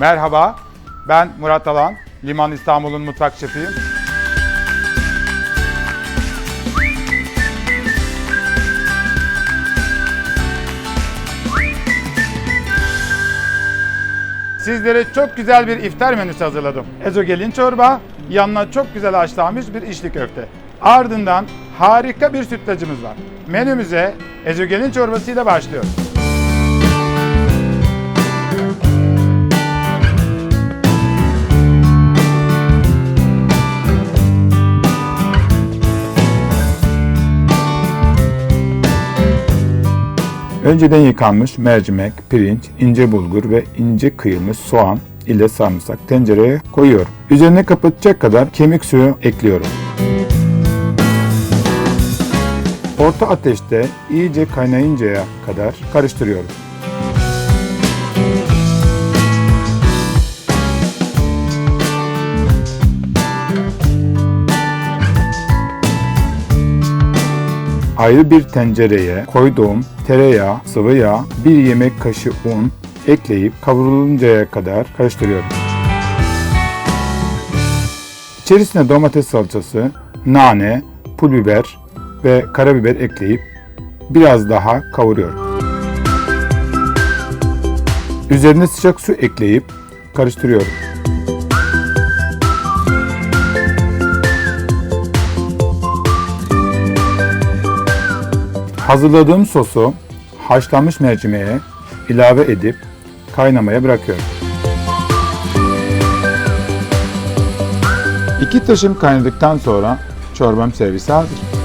Merhaba, ben Murat Alan, Liman İstanbul'un mutfak şefiyim. Sizlere çok güzel bir iftar menüsü hazırladım. Ezogelin çorba, yanına çok güzel haşlanmış bir içli köfte. Ardından harika bir sütlacımız var. Menümüze ezogelin çorbası ile başlıyoruz. Önceden yıkanmış mercimek, pirinç, ince bulgur ve ince kıyılmış soğan ile sarımsak tencereye koyuyorum. Üzerine kapatacak kadar kemik suyu ekliyorum. Orta ateşte iyice kaynayıncaya kadar karıştırıyorum. Ayrı bir tencereye koyduğum tereyağı, sıvı yağ, bir yemek kaşığı un ekleyip kavruluncaya kadar karıştırıyorum. İçerisine domates salçası, nane, pul biber ve karabiber ekleyip biraz daha kavuruyorum. Üzerine sıcak su ekleyip karıştırıyorum. Hazırladığım sosu haşlanmış mercimeğe ilave edip kaynamaya bırakıyorum. İki taşım kaynadıktan sonra çorbam servise hazır.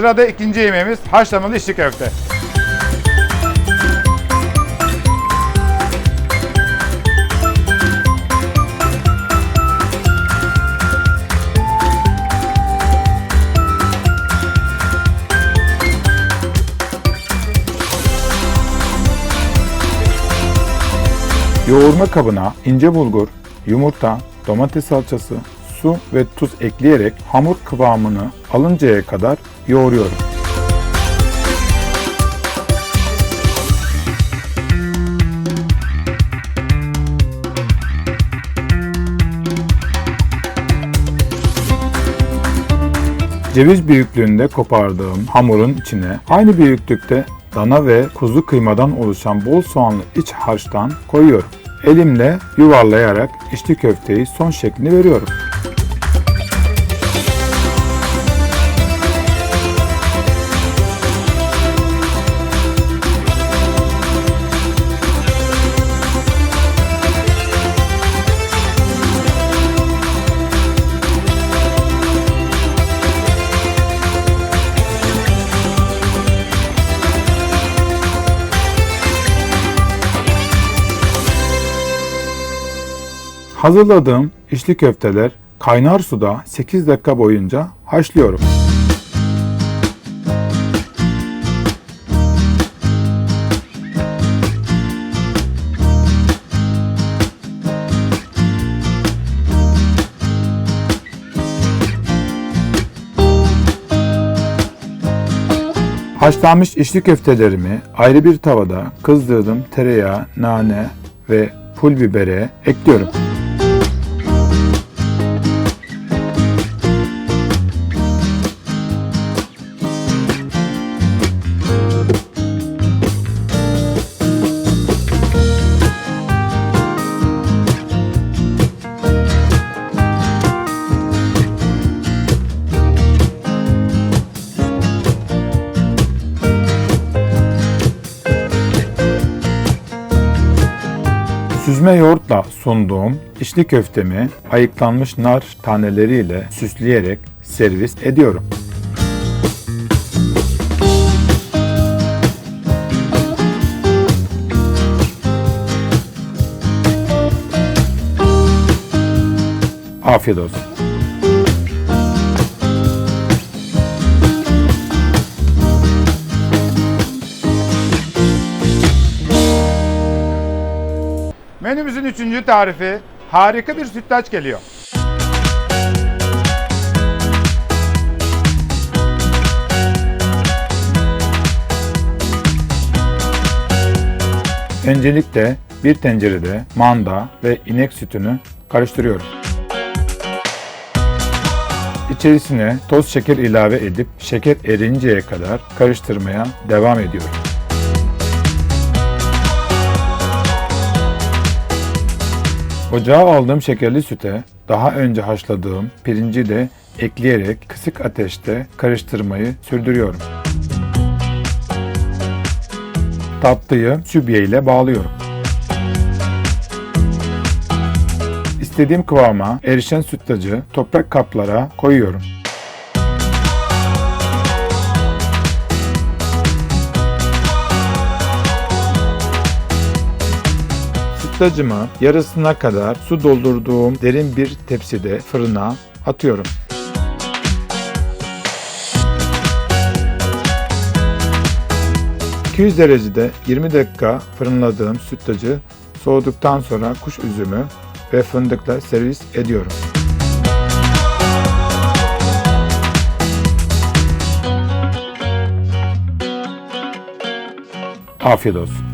Sırada ikinci yemeğimiz haşlamalı içli köfte. Yoğurma kabına ince bulgur, yumurta, domates salçası, su ve tuz ekleyerek hamur kıvamını alıncaya kadar yoğuruyorum. Ceviz büyüklüğünde kopardığım hamurun içine aynı büyüklükte dana ve kuzu kıymadan oluşan bol soğanlı iç harçtan koyuyorum. Elimle yuvarlayarak içli köfteyi son şeklini veriyorum. Hazırladığım içli köfteler kaynar suda 8 dakika boyunca haşlıyorum. Haşlanmış içli köftelerimi ayrı bir tavada kızdırdığım tereyağı, nane ve pul bibere ekliyorum. Süzme yoğurtla sunduğum içli köftemi ayıklanmış nar taneleriyle süsleyerek servis ediyorum. Afiyet olsun. Menümüzün üçüncü tarifi harika bir sütlaç geliyor. Öncelikle bir tencerede manda ve inek sütünü karıştırıyorum. İçerisine toz şeker ilave edip şeker erinceye kadar karıştırmaya devam ediyorum. Ocağa aldığım şekerli süte daha önce haşladığım pirinci de ekleyerek kısık ateşte karıştırmayı sürdürüyorum. Tatlıyı sübye ile bağlıyorum. İstediğim kıvama erişen sütlacı toprak kaplara koyuyorum. Sütlacımı yarısına kadar su doldurduğum derin bir tepside fırına atıyorum. ...200 derecede 20 dakika fırınladığım sütlacı soğuduktan sonra kuş üzümü ve fındıkla servis ediyorum. Afiyet olsun.